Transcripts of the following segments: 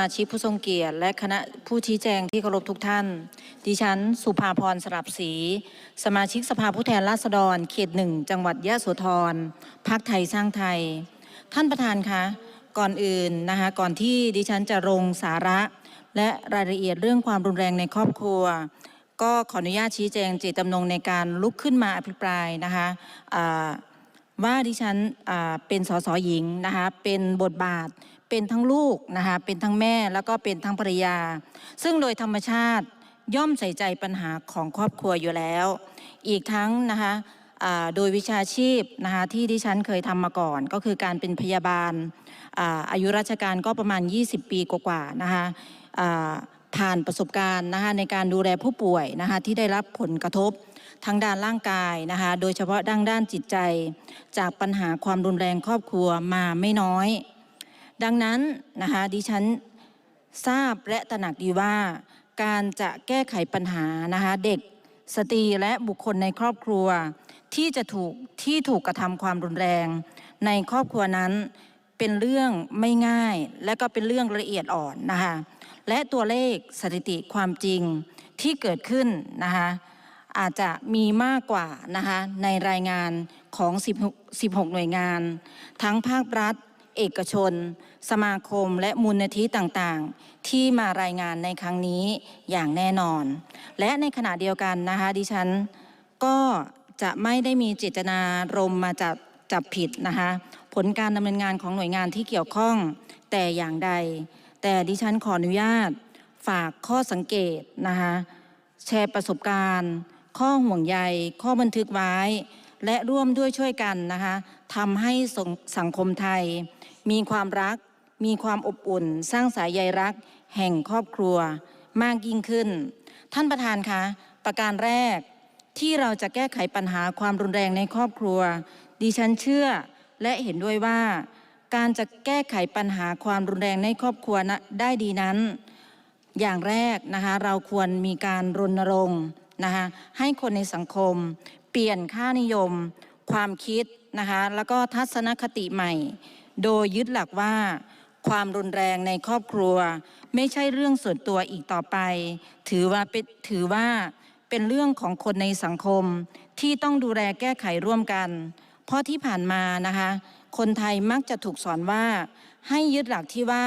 สมาชิกผู้ทรงเกียรติและคณะผู้ชี้แจงที่เคารพทุกท่าน ดิฉัน สุภาพรสลับศรีสมาชิกสภาผู้แทนราษฎร เขตหนึ่งจังหวัดยะโสธรพักไทยสร้างไทย ท่านประธานคะ ก่อนอื่นนะคะก่อนที่ดิฉันจะลงสาระ และรายละเอียดเรื่องความรุนแรงในครอบครัว ก็ขออนุญาตชี้แจงเจตจำนงในการลุกขึ้นมาอภิปรายนะคะว่าดิฉันเป็นสสหญิงนะคะเป็นบทบาท เป็นทั้งลูกนะคะเป็นทั้งแม่แล้วก็เป็นทั้งภรรยา ซึ่งโดยธรรมชาติย่อมใส่ใจปัญหาของครอบครัวอยู่แล้ว อีกทั้งนะคะโดยวิชาชีพนะคะที่ดิฉันเคยทำมาก่อน ก็คือการเป็นพยาบาลอาอายุราชการก็ประมาณ 20 ปีกว่าๆนะคะผ่านประสบการณ์นะคะในการดูแลผู้ป่วยนะคะที่ได้รับผลกระทบทางด้านร่างกายนะคะโดยเฉพาะด้านด้านจิตใจ จากปัญหาความรุนแรงครอบครัวมาไม่น้อย ดังนั้นนะคะดิฉันทราบและตระหนักดีว่า การจะแก้ไขปัญหานะคะเด็กสตรีและบุคคลในครอบครัว ที่จะถูกที่ถูกกระทำความรุนแรง ในครอบครัวนั้นเป็นเรื่องไม่ง่าย และก็เป็นเรื่องละเอียดอ่อนนะคะและตัวเลขสถิติความจริงที่เกิดขึ้นนะคะอาจจะมีมากกว่านะคะในรายงานของ 16 16 หน่วยงาน ทั้งภาครัฐ เอกชน สมาคมและมูลนิธิต่างๆ ที่มารายงานในครั้งนี้อย่างแน่นอน และในขณะเดียวกันนะคะดิฉันก็จะไม่ได้มีเจตนารมมาจับจับผิดนะคะผลการดำเนินงานของหน่วยงานที่เกี่ยวข้องแต่อย่างใด แต่ดิฉันขออนุญาตฝากข้อสังเกตนะคะแชร์ประสบการณ์ ข้อห่วงใย ข้อบันทึกไว้ และร่วมด้วยช่วยกันนะคะทำให้สังคมไทย มีความรัก มีความอบอุ่น สร้างสายใยรัก แห่งครอบครัวมากยิ่งขึ้น ท่านประธานคะ ประการแรกที่เราจะแก้ไขปัญหาความรุนแรงในครอบครัว ดิฉันเชื่อและเห็นด้วยว่า การจะแก้ไขปัญหาความรุนแรงในครอบครัวนะได้ดีนั้น อย่างแรกนะคะเราควรมีการรณรงค์นะคะให้คนในสังคม เปลี่ยนค่านิยม ความคิดนะคะแล้วก็ทัศนคติใหม่ โดยยึดหลักว่า ความรุนแรงในครอบครัว ไม่ใช่เรื่องส่วนตัวอีกต่อไป ถือว่าเป็นถือว่าเป็นเรื่องของคนในสังคมที่ต้องดูแลแก้ไขร่วมกัน เพราะที่ผ่านมานะคะ คนไทยมักจะถูกสอนว่า ให้ยึดหลักที่ว่า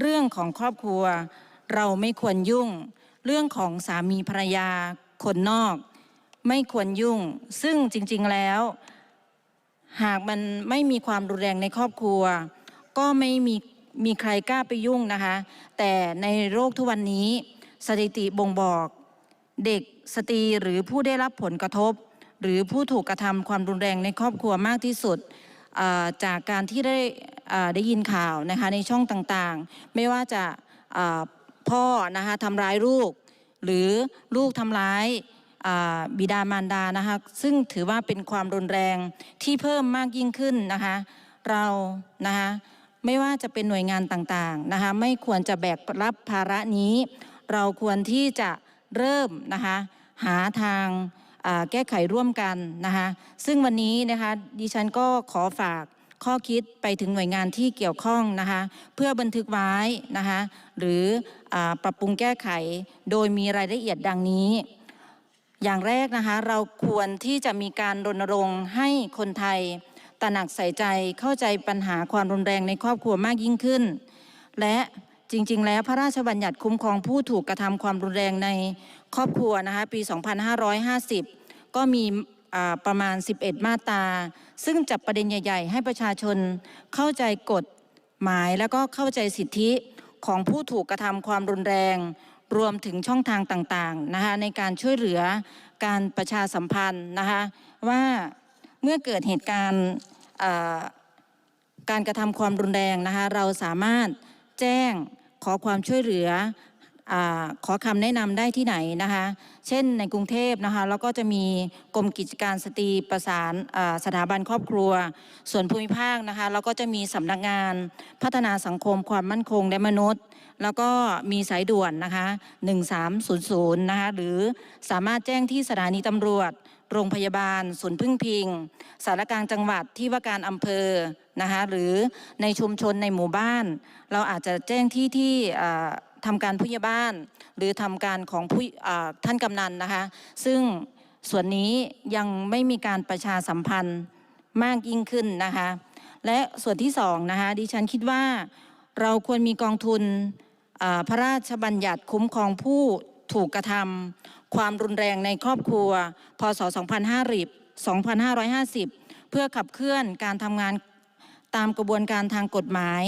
เรื่องของครอบครัว เราไม่ควรยุ่ง เรื่องของสามีภรรยา คนนอก ไม่ควรยุ่ง ซึ่งจริง ๆแล้ว หากมันไม่มีความรุนแรงในครอบครัว ก็ไม่มีมีใครกล้าไปยุ่งนะคะ แต่ในโลกทุกวันนี้สถิติบ่งบอก เด็กสตรีหรือผู้ได้รับผลกระทบ หรือผู้ถูกกระทำความรุนแรงในครอบครัวมากที่สุดจากการที่ได้ได้ยินข่าวนะคะในช่องต่างๆ ไม่ว่าจะพ่อนะคะทำร้ายลูก หรือลูกทำร้าย บิดามารดานะคะซึ่งถือว่าเป็นความรุนแรงที่เพิ่มมากยิ่งขึ้นนะคะเรานะคะไม่ว่าจะเป็นหน่วยงานต่างๆนะคะไม่ควรจะแบกรับภาระนี้ เราควรที่จะเริ่มนะคะหาทางแก้ไขร่วมกันนะคะซึ่งวันนี้นะคะดิฉันก็ขอฝากข้อคิดไปถึงหน่วยงานที่เกี่ยวข้องนะคะเพื่อบันทึกไว้นะคะหรืออปรับปรุงแก้ไขโดยมีรายละเอียดดังนี้ อย่างแรกนะคะเราควรที่จะมีการรณรงค์ให้คนไทยตระหนักใส่ใจเข้าใจปัญหาความรุนแรงในครอบครัวมากยิ่งขึ้น และจริง ๆ แล้วพระราชบัญญัติคุ้มครองผู้ถูกกระทำความรุนแรงในครอบครัวนะคะปี 2550 ก็มีประมาณ 11 มาตรา ซึ่งจับประเด็นใหญ่ ๆ ให้ประชาชนเข้าใจกฎหมายแล้วก็เข้าใจสิทธิของผู้ถูกกระทำความรุนแรง รวมถึงช่องทางต่างๆนะคะในการช่วยเหลือการประชาสัมพันธ์นะคะว่าเมื่อเกิดเหตุการณ์การกระทำความรุนแรงนะคะเราสามารถแจ้งขอความช่วยเหลือ ขอคำแนะนำได้ที่ไหนนะคะ เช่นในกรุงเทพนะคะแล้วก็จะมีกรมกิจการสตรีประสานสถาบันครอบครัว ส่วนภูมิภาคนะคะแล้วก็จะมีสำนักงานพัฒนาสังคมความมั่นคงและมนุษย์ แล้วก็มีสายด่วนนะคะ1300นะคะหรือสามารถแจ้งที่สถานีตำรวจ โรงพยาบาลศูนย์พึ่งพิง สารกลางจังหวัดที่ว่าการอำเภอนะคะหรือในชุมชนในหมู่บ้าน เราอาจจะแจ้งที่ที่ อ่าทำการผู้ใหญ่บ้าน หรือทำการของผู้ท่านกำนันนะคะ ซึ่งส่วนนี้ยังไม่มีการประชาสัมพันธ์มากยิ่งขึ้นนะคะ และส่วนที่สองนะคะดิฉันคิดว่าเราควรมีกองทุนพระราชบัญญัติคุ้มครองผู้ถูกกระทำความรุนแรงในครอบครัว พศ 2550 เพื่อขับเคลื่อนการทำงาน ตามกระบวนการทางกฎหมาย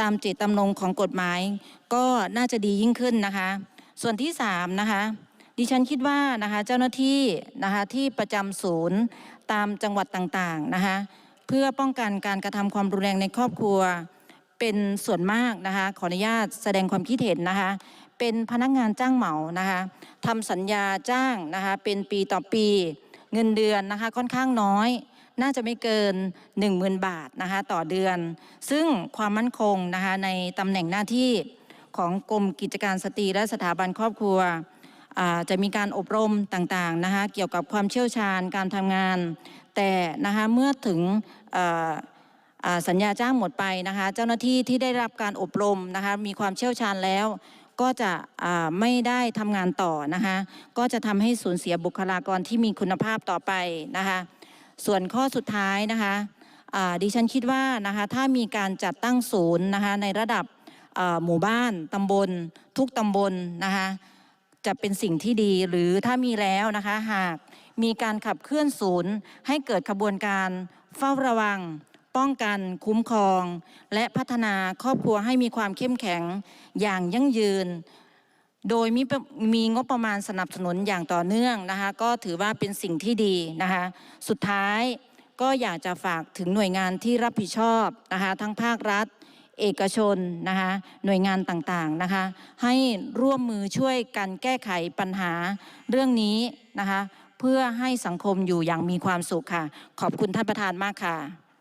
ตามเจตจำนงของกฎหมาย ก็น่าจะดียิ่งขึ้นนะคะ ส่วนที่สามนะคะดิฉันคิดว่านะคะเจ้าหน้าที่นะคะที่ประจำศูนย์ตามจังหวัดต่างๆนะคะเพื่อป้องกันการกระทำความรุนแรงในครอบครัว เป็นส่วนมากนะคะขออนุญาตแสดงความคิดเห็นนะคะเป็นพนักงานจ้างเหมานะคะทำสัญญาจ้างนะคะเป็นปีต่อปี เงินเดือนนะคะค่อนข้างน้อย น่าจะไม่เกิน 10,000 บาทนะคะต่อเดือน ซึ่งความมั่นคงนะคะในตำแหน่งหน้าที่ของกรมกิจการสตรีและสถาบันครอบครัวจะมีการอบรมต่างๆนะคะเกี่ยวกับความเชี่ยวชาญการทำงาน แต่นะคะเมื่อถึงสัญญาจ้างหมดไปนะคะเจ้าหน้าที่ที่ได้รับการอบรมนะคะมีความเชี่ยวชาญแล้วก็จะไม่ได้ทำงานต่อนะคะก็จะทำให้สูญเสียบุคลากรที่มีคุณภาพต่อไปนะคะ ส่วนข้อสุดท้ายนะคะดิฉันคิดว่านะคะถ้ามีการจัดตั้งศูนย์นะคะในระดับหมู่บ้านตำบล ทุกตำบลนะคะจะเป็นสิ่งที่ดีหรือถ้ามีแล้วนะคะหากมีการขับเคลื่อนศูนย์ ให้เกิดขบวนการเฝ้าระวัง ป้องกัน คุ้มครอง และพัฒนาครอบครัวให้มีความเข้มแข็งอย่างยั่งยืน โดยมีมีงบประมาณสนับสนุนอย่างต่อเนื่องนะคะ ก็ถือว่าเป็นสิ่งที่ดีนะคะ สุดท้ายก็อยากจะฝากถึงหน่วยงานที่รับผิดชอบนะคะ ทั้งภาครัฐ เอกชนนะคะหน่วยงานต่างๆนะคะ ให้ร่วมมือช่วยกันแก้ไขปัญหาเรื่องนี้นะคะ เพื่อให้สังคมอยู่อย่างมีความสุขค่ะ ขอบคุณท่านประธานมากค่ะ